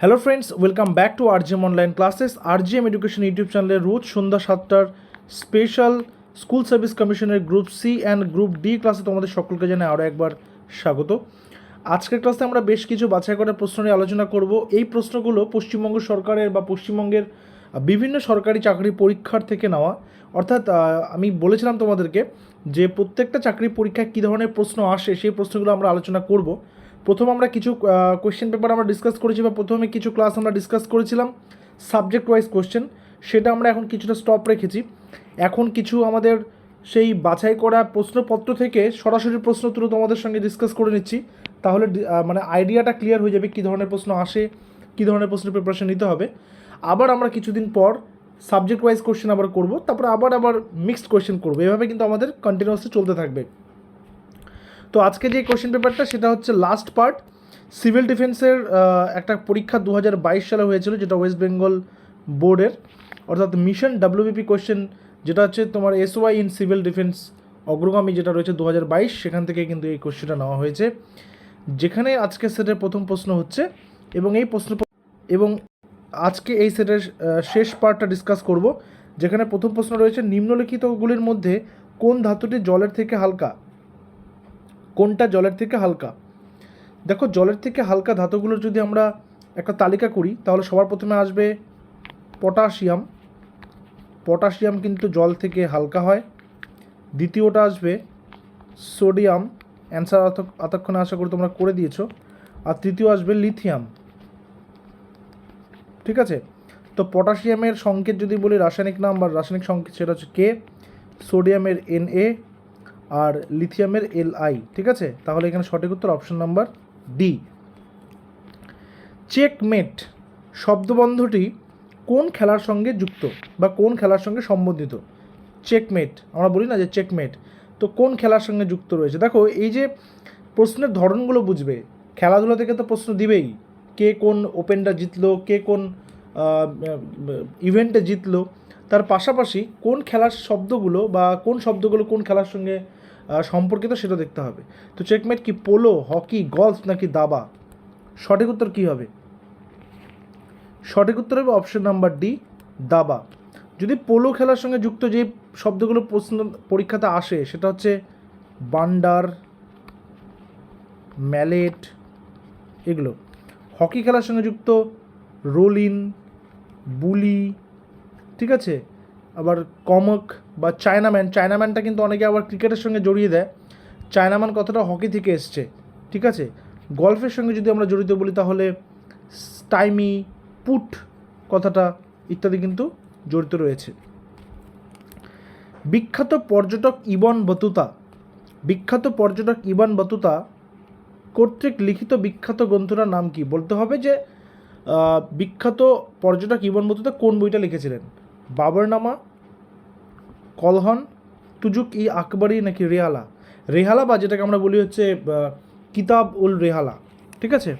Hello friends welcome back to RGM online classes RGM education YouTube চ্যানেলে রোজ সন্ধ্যা সাতটার স্পেশাল স্কুল সার্ভিস কমিশনের group C and group D ক্লাসে তোমাদের সকলকে জানাই আরও একবার স্বাগত। আজকের ক্লাসে আমরা বেশ কিছু বাছাই করা প্রশ্ন নিয়ে আলোচনা করব। এই প্রশ্নগুলো পশ্চিমবঙ্গ সরকারের বা পশ্চিমবঙ্গের বিভিন্ন সরকারি চাকরি পরীক্ষার থেকে নেওয়া। অর্থাৎ আমি বলেছিলাম তোমাদেরকে যে প্রত্যেকটা চাকরি পরীক্ষায় কী ধরনের প্রশ্ন আসে সেই প্রশ্নগুলো আমরা আলোচনা করব। প্রথম আমরা কিছু কোয়েশ্চেন পেপার আমরা ডিসকাস করেছি বা প্রথমে কিছু ক্লাস আমরা ডিসকাস করেছিলাম সাবজেক্ট ওয়াইজ কোয়েশ্চেন সেটা আমরা এখন কিছুটা স্টপ রেখেছি। এখন কিছু আমাদের সেই বাছাই করা প্রশ্নপত্র থেকে সরাসরি প্রশ্ন তুলে তোমাদের সঙ্গে ডিসকাস করে নিচ্ছি। তাহলে মানে আইডিয়াটা ক্লিয়ার হয়ে যাবে কী ধরনের প্রশ্ন আসে, কী ধরনের প্রশ্নের প্রিপারেশন নিতে হবে। আবার আমরা কিছুদিন পর সাবজেক্ট ওয়াইজ কোয়েশ্চেন আবার করব, তারপর আবার আবার মিক্সড কোয়েশ্চেন করব। এভাবে কিন্তু আমাদের কন্টিনিউয়াসলি চলতে থাকবে। তো আজকে যে কোশ্চেন পেপারটা সেটা হচ্ছে লাস্ট পার্ট সিভিল ডিফেন্সের একটা পরীক্ষা দু হাজার বাইশ সালে হয়েছিল, যেটা ওয়েস্ট বেঙ্গল বোর্ডের অর্থাৎ মিশন ডাব্লিউবিপি কোশ্চেন যেটা হচ্ছে তোমার এসওয়াই ইন সিভিল ডিফেন্স অগ্রগামী, যেটা রয়েছে দু হাজার বাইশ, সেখান থেকে কিন্তু এই কোশ্চেনটা নেওয়া হয়েছে। যেখানে আজকে সেটের প্রথম প্রশ্ন হচ্ছে, এবং এই প্রশ্ন এবং আজকে এই সেটের শেষ পার্টটা ডিসকাস করব। যেখানে প্রথম প্রশ্ন রয়েছে, নিম্নলিখিতগুলির মধ্যে কোন ধাতুটি জলের থেকে হালকা? কোনটা জলের থেকে হালকা? দেখো, জলের থেকে হালকা ধাতুগুলোর যদি আমরা একটা তালিকা করি, তাহলে সবার প্রথমে আসবে পটাশিয়াম। পটাশিয়াম কিন্তু জল থেকে হালকা হয়। দ্বিতীয়টা আসবে সোডিয়াম। অ্যান্সার এতক্ষণে আশা করি তোমরা করে দিয়েছ। আর তৃতীয় আসবে লিথিয়াম। ঠিক আছে? তো পটাশিয়ামের সংকেত যদি বলি, রাসায়নিক নাম বা রাসায়নিক সংকেত সেটা হচ্ছে কে সোডিয়ামের N A R লিথিয়ামের L I ঠিক আছে? তাহলে এখানে সঠিক উত্তর অপশন নাম্বার ডি চেকমেট শব্দবন্ধটি কোন খেলার সঙ্গে যুক্ত বা কোন খেলার সঙ্গে সম্বন্ধিত? চেকমেট আমরা বলি না যে চেকমেট তো কোন খেলার সঙ্গে যুক্ত রয়েছে? দেখো, এই যে প্রশ্নের ধরনগুলো বুঝবে, খেলাধুলা থেকে তো প্রশ্ন দিবেই, কে কোন ওপেনটা জিতলো, কে কোন ইভেন্টে জিতলো, তার পাশাপাশি কোন খেলার শব্দগুলো বা কোন শব্দগুলো কোন খেলার সঙ্গে সম্পর্কিত সেটা দেখতে হবে। তো চেকমেট কি পোলো হকি গলফ নাকি দাবা? সঠিক উত্তর কী হবে? সঠিক উত্তর হবে অপশন নাম্বার ডি দাবা। যদি পোলো খেলার সঙ্গে যুক্ত যে শব্দগুলো প্রশ্ন পরীক্ষাতে আসে, সেটা হচ্ছে বান্ডার, ম্যালেট, এগুলো। হকি খেলার সঙ্গে যুক্ত রোলিন বুলি ঠিক আছে? আবার কমক বা চায়নাম্যান চায়নাম্যানটা কিন্তু অনেকে আবার ক্রিকেটের সঙ্গে জড়িয়ে দেয়। চায়নাম্যান কথাটা হকি থেকে এসছে, ঠিক আছে? গল্ফের সঙ্গে যদি আমরা জড়িত বলি তাহলে স্টাইমি, পুট কথাটা ইত্যাদি কিন্তু জড়িত রয়েছে। বিখ্যাত পর্যটক ইবন বতুতা, বিখ্যাত পর্যটক ইবন বতুতা কর্তৃক লিখিত বিখ্যাত গ্রন্থটার নাম কি? বলতে হবে যে বিখ্যাত পর্যটক ইবন বতুতা কোন বইটা লিখেছিলেন? বাবরনামা, কলহন, তুজুক ই আকবরী নাকি রেহালা? রেহালা বা যেটাকে আমরা বলি হচ্ছে কিতাব উল রেহালা, ঠিক আছে?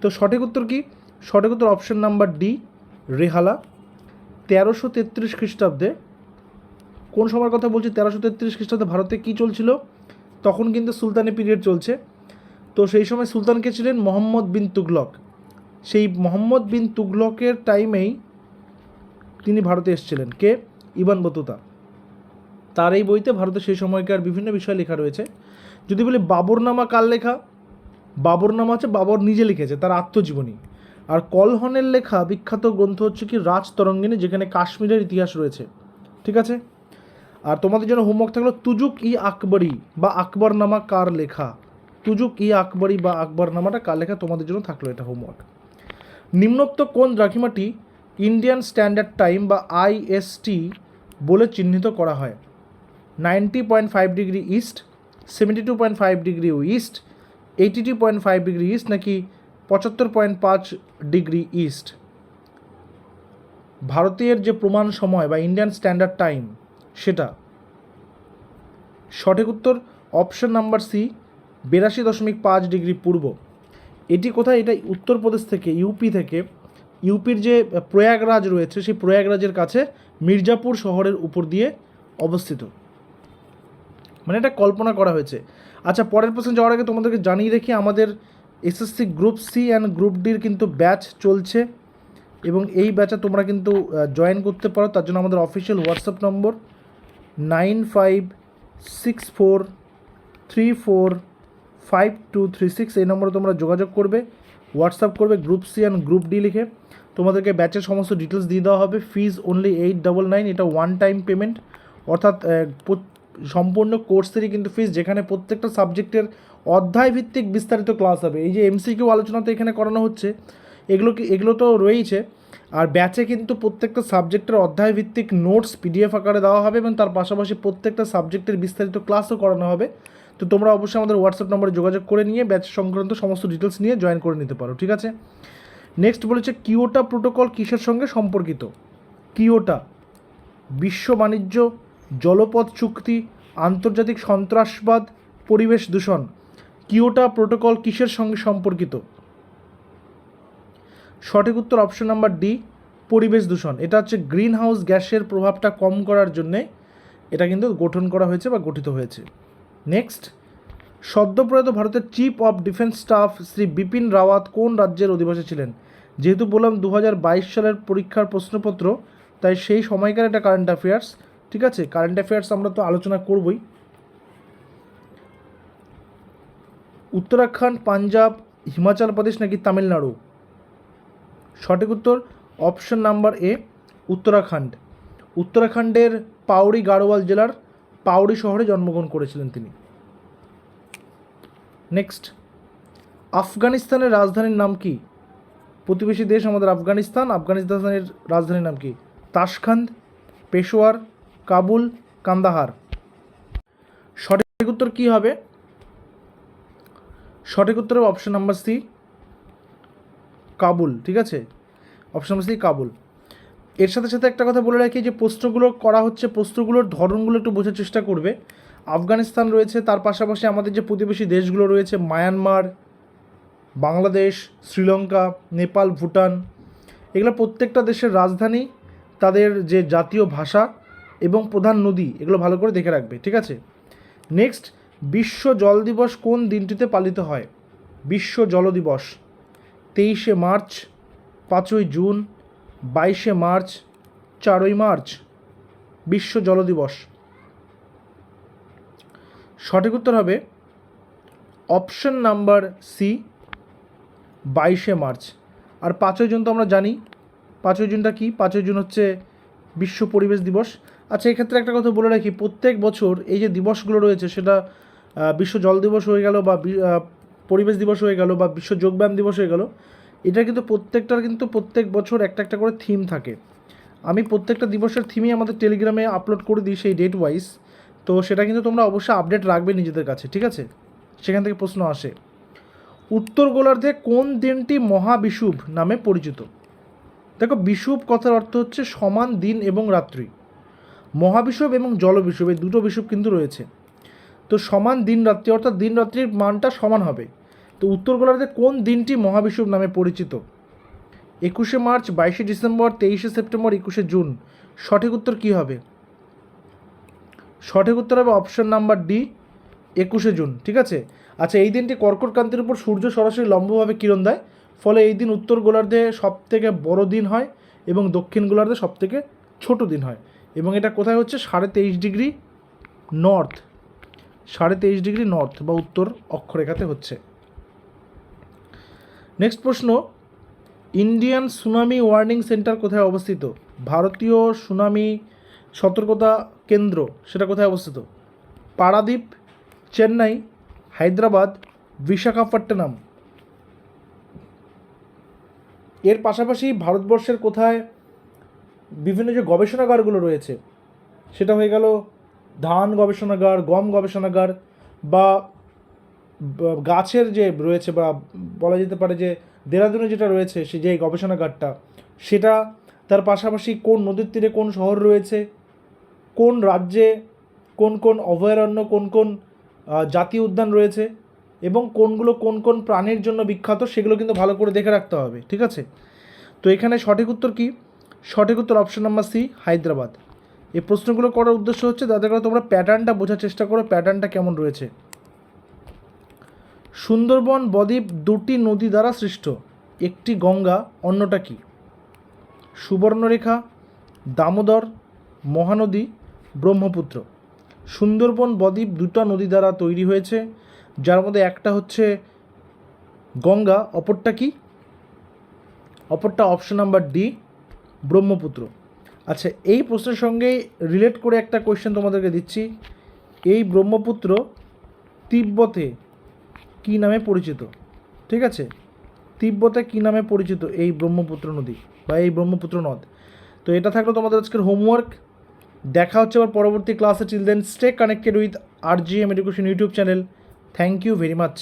তো সঠিক উত্তর কি? সঠিক উত্তর অপশন নাম্বার ডি রেহালা। তেরোশো তেত্রিশ খ্রিস্টাব্দে, কোন সময়ের কথা বলছি? তেরোশো তেত্রিশ খ্রিস্টাব্দে ভারতে কী চলছিল? তখন কিন্তু সুলতানি পিরিয়ড চলছে। তো সেই সময় সুলতান কে ছিলেন? মোহাম্মদ বিন তুগলক। সেই মোহাম্মদ বিন তুগলকের টাইমেই তিনি ভারতে এসেছিলেন। কে? Ibn Battuta. তার এই বইতে ভারতের সেই সময়কার বিভিন্ন বিষয় লেখা রয়েছে। যদি বলি বাবরনামা কার লেখা? বাবরনামা হচ্ছে বাবর নিজে লিখেছে, তার আত্মজীবনী। আর কলহনের লেখা বিখ্যাত গ্রন্থ হচ্ছে কি রাজতরঙ্গিনী যেখানে কাশ্মীরের ইতিহাস রয়েছে। ঠিক আছে? আর তোমাদের জন্য হোমওয়ার্ক থাকল তুজুক ই আকবরী বা আকবরনামা কার লেখা? তুজুক ই আকবরী বা আকবরনামাটা কার লেখা? তোমাদের জন্য থাকল এটা হোমওয়ার্ক নিম্নোক্ত কোন দ্রাঘিমাটি ইন্ডিয়ান স্ট্যান্ডার্ড টাইম বা আইএসটি বলে চিহ্নিত করা হয়। Ninety point five degree east seventy two point five degree east eighty two point five degree east নাকি পঁচাত্তর পয়েন্ট পাঁচ ডিগ্রি ইস্ট ভারতের যে প্রমাণ সময় বা ইন্ডিয়ান স্ট্যান্ডার্ড টাইম সেটা। সঠিক উত্তর অপশন নাম্বার সি বিরাশি দশমিক পাঁচ ডিগ্রি পূর্ব। এটি কোথায়? এটা উত্তরপ্রদেশ থেকে ইউপি থেকে। ইউপির যে প্রয়াগরাজ রয়েছে, সেই প্রয়াগরাজের কাছে মির্জাপুর শহরের উপর দিয়ে অবস্থিত। মানে এটা কল্পনা করা হয়েছে। আচ্ছা পরের প্রশ্ন যাওয়ার আগে তোমাদেরকে জানিয়ে রেখি আমাদের SSC group C and group ডির কিন্তু ব্যাচ চলছে এবং এই ব্যাচে তোমরা কিন্তু জয়েন করতে পারো। তার জন্য আমাদের official WhatsApp number nine five six four three four five two three six এই নম্বরে তোমরা যোগাযোগ করবে হোয়াটসঅ্যাপ করবে group C and group D লিখে। তোমাদেরকে ব্যাচের সমস্ত ডিটেলস দিয়ে দেওয়া হবে। Fees only eight double nine এটা ওয়ান টাইম পেমেন্ট অর্থাৎ সম্পূর্ণ কোর্সেরই কিন্তু ফিজ যেখানে প্রত্যেকটা সাবজেক্টের অধ্যায় ভিত্তিক বিস্তারিত ক্লাস হবে। এই যে এমসিকিউ আলোচনা তো এখানে করানো হচ্ছে, এগুলো কি, এগুলো তো রয়েইছে। আর ব্যাচে কিন্তু প্রত্যেকটা সাবজেক্টের অধ্যায় ভিত্তিক নোটস পিডিএফ আকারে দেওয়া হবে এবং তার পাশাপাশি প্রত্যেকটা সাবজেক্টের বিস্তারিত ক্লাসও করানো হবে। তো তোমরা অবশ্যই আমাদের হোয়াটসঅ্যাপ নম্বরে যোগাযোগ করে নিয়ে ব্যাচ সংক্রান্ত সমস্ত ডিটেলস নিয়ে জয়েন করে নিতে পারো, ঠিক আছে? নেক্সট বলেছে কিওটা প্রোটোকল কিসের সঙ্গে সম্পর্কিত? কিওটা বিশ্ব বাণিজ্য, জলপথ চুক্তি, আন্তর্জাতিক সন্ত্রাসবাদ, পরিবেশ দূষণ কিওটা প্রোটোকল কিসের সঙ্গে সম্পর্কিত? সঠিক উত্তর অপশন নাম্বার ডি, পরিবেশ দূষণ। এটা হচ্ছে গ্রিন হাউস গ্যাসের প্রভাবটা কম করার জন্যে এটা কিন্তু গঠন করা হয়েছে বা গঠিত হয়েছে। নেক্সট সদ্যপ্রয়াত ভারতের chief of defence staff Shri Bipin Rawat কোন রাজ্যের অধিবাসী ছিলেন? যেহেতু বললাম দু হাজার বাইশ সালের পরীক্ষার প্রশ্নপত্র, তাই সেই সময়কার একটা কারেন্ট অ্যাফেয়ার্স ঠিক আছে? কারেন্ট অ্যাফেয়ার্স আমরা তো আলোচনা করবই। উত্তরাখণ্ড, পাঞ্জাব, হিমাচল প্রদেশ নাকি তামিলনাড়ু? সঠিক উত্তর অপশন নাম্বার এ উত্তরাখণ্ড। উত্তরাখণ্ডের পাউরি গাড়োয়াল জেলার পাউরি শহরে জন্মগ্রহণ করেছিলেন তিনি। নেক্সট আফগানিস্তানের রাজধানীর নাম কি? প্রতিবেশী দেশ আমাদের আফগানিস্তান, আফগানিস্তানের রাজধানীর নাম কি? তাশখান্দ, পেশোয়ার, কাবুল, কান্দাহার। সঠিক উত্তর কী হবে? সঠিক উত্তর হবে অপশন নাম্বার সি কাবুল, ঠিক আছে? Option number C Kabul. এর সাথে সাথে একটা কথা বলে রাখি যে প্রশ্নগুলো করা হচ্ছে, প্রশ্নগুলোর ধরনগুলো একটু বোঝার চেষ্টা করবে। আফগানিস্তান রয়েছে, তার পাশাপাশি আমাদের যে প্রতিবেশী দেশগুলো রয়েছে, মায়ানমার, বাংলাদেশ, শ্রীলঙ্কা, নেপাল, ভুটান, এগুলো প্রত্যেকটা দেশের রাজধানী, তাদের যে জাতীয় ভাষা এবং প্রধান নদী, এগুলো ভালো করে দেখে রাখবে, ঠিক আছে? নেক্সট বিশ্ব জল দিবস কোন দিনটিতে পালিত হয়? বিশ্ব জল দিবস, তেইশে মার্চ, পাঁচই জুন, বাইশে মার্চ, চারই মার্চ, বিশ্ব জল দিবস। সঠিক উত্তর হবে অপশন নাম্বার সি, বাইশে মার্চ। আর পাঁচই জুন তো আমরা জানি। পাঁচই জুনটা কি? পাঁচই জুন হচ্ছে বিশ্ব পরিবেশ দিবস। আচ্ছা এক্ষেত্রে একটা কথা বলে রাখি, প্রত্যেক বছর এই যে দিবসগুলো রয়েছে, সেটা বিশ্ব জল দিবস হয়ে গেল বা পরিবেশ দিবস হয়ে গেল বা বিশ্ব যোগব্যায়াম দিবস হয়ে গেল, এটা কিন্তু প্রত্যেকটার কিন্তু প্রত্যেক বছর একটা একটা করে থিম থাকে। আমি প্রত্যেকটা দিবসের থিমই আমাদের টেলিগ্রামে আপলোড করে দিই সেই ডেট ওয়াইজ তো সেটা কিন্তু তোমরা অবশ্যই আপডেট রাখবে নিজেদের কাছে, ঠিক আছে? সেখান থেকে প্রশ্ন আসে, উত্তর গোলার্ধে কোন দিনটি মহাবিষুব নামে পরিচিত? দেখো বিষুব কথার অর্থ হচ্ছে সমান দিন এবং রাত্রি। মহাবিষুব এবং জলবিষুব এই দুটো বিষুব কিন্তু রয়েছে। তো সমান দিন রাত্রি, অর্থাৎ দিন রাত্রির মানটা সমান হবে। তো উত্তর গোলার্ধে কোন দিনটি মহাবিষুব নামে পরিচিত? একুশে মার্চ, বাইশে ডিসেম্বর, তেইশে সেপ্টেম্বর, একুশে জুন। সঠিক উত্তর কী হবে? সঠিক উত্তর হবে অপশন নাম্বার ডি, একুশে জুন, ঠিক আছে? আচ্ছা এই দিনটি কর্কট ক্রান্তির উপর সূর্য সরাসরি লম্বভাবে কিরণ দেয়? ফলে এই দিন উত্তর গোলার্ধে সব থেকে বড় দিন হয় এবং দক্ষিণ গোলার্ধে সব থেকে ছোট দিন হয়। এবং এটা কোথায় হচ্ছে? সাড়ে তেইশ ডিগ্রি নর্থ, সাড়ে তেইশ ডিগ্রি নর্থ বা উত্তর অক্ষরেখাতে হচ্ছে। নেক্সট প্রশ্ন, ইন্ডিয়ান সুনামি ওয়ার্নিং সেন্টার কোথায় অবস্থিত? ভারতীয় সুনামি সতর্কতা কেন্দ্র, সেটা কোথায় অবস্থিত? পারাদ্বীপ চেন্নাই, হায়দ্রাবাদ, বিশাখাপট্টনম। এর পাশাপাশি ভারতবর্ষের কোথায় বিভিন্ন যে গবেষণাগারগুলো রয়েছে, সেটা হয়ে গেল ধান গবেষণাগার, গম গবেষণাগার বা গাছের যে রয়েছে বা বলা যেতে পারে যে দেরাদুনে যেটা রয়েছে, সে যে গবেষণাগারটা, সেটা তার পাশাপাশি কোন নদীর তীরে কোন শহর রয়েছে কোন রাজ্যে কোন কোন অভয়ারণ্য, কোন কোন জাতীয় উদ্যান রয়েছে এবং কোনগুলো কোন কোন প্রাণীর জন্য বিখ্যাত সেগুলো কিন্তু ভালো করে দেখে রাখতে হবে, ঠিক আছে? তো এখানে সঠিক উত্তর কি? সঠিক উত্তর অপশন নাম্বার সি হায়দ্রাবাদ। এই প্রশ্নগুলো করার উদ্দেশ্য হচ্ছে, যাতে করে তোমরা প্যাটার্নটা বোঝার চেষ্টা করো প্যাটার্নটা কেমন রয়েছে। সুন্দরবন বদ্বীপ দুটি নদী দ্বারা সৃষ্ট, একটি গঙ্গা, অন্যটা কি? সুবর্ণরেখা, দামোদর, মহানদী ব্রহ্মপুত্র। সুন্দরবন বদ্বীপ দুটো নদী দ্বারা তৈরি হয়েছে, যার মধ্যে একটা হচ্ছে গঙ্গা, অপরটা কি? অপরটা অপশন নাম্বার ডি ব্রহ্মপুত্র। আচ্ছা এই প্রশ্নের সঙ্গে রিলেট করে একটা কোয়েশ্চেন তোমাদেরকে দিচ্ছি। এই ব্রহ্মপুত্র তিব্বতে কী নামে পরিচিত? ঠিক আছে? তিব্বতে কী নামে পরিচিত এই ব্রহ্মপুত্র নদী বা এই ব্রহ্মপুত্র নদ? তো এটা থাকল তোমাদের আজকের হোমওয়ার্ক দেখা হচ্ছে আবার পরবর্তী ক্লাসে children stay connected with R G M education YouTube channel thank you very much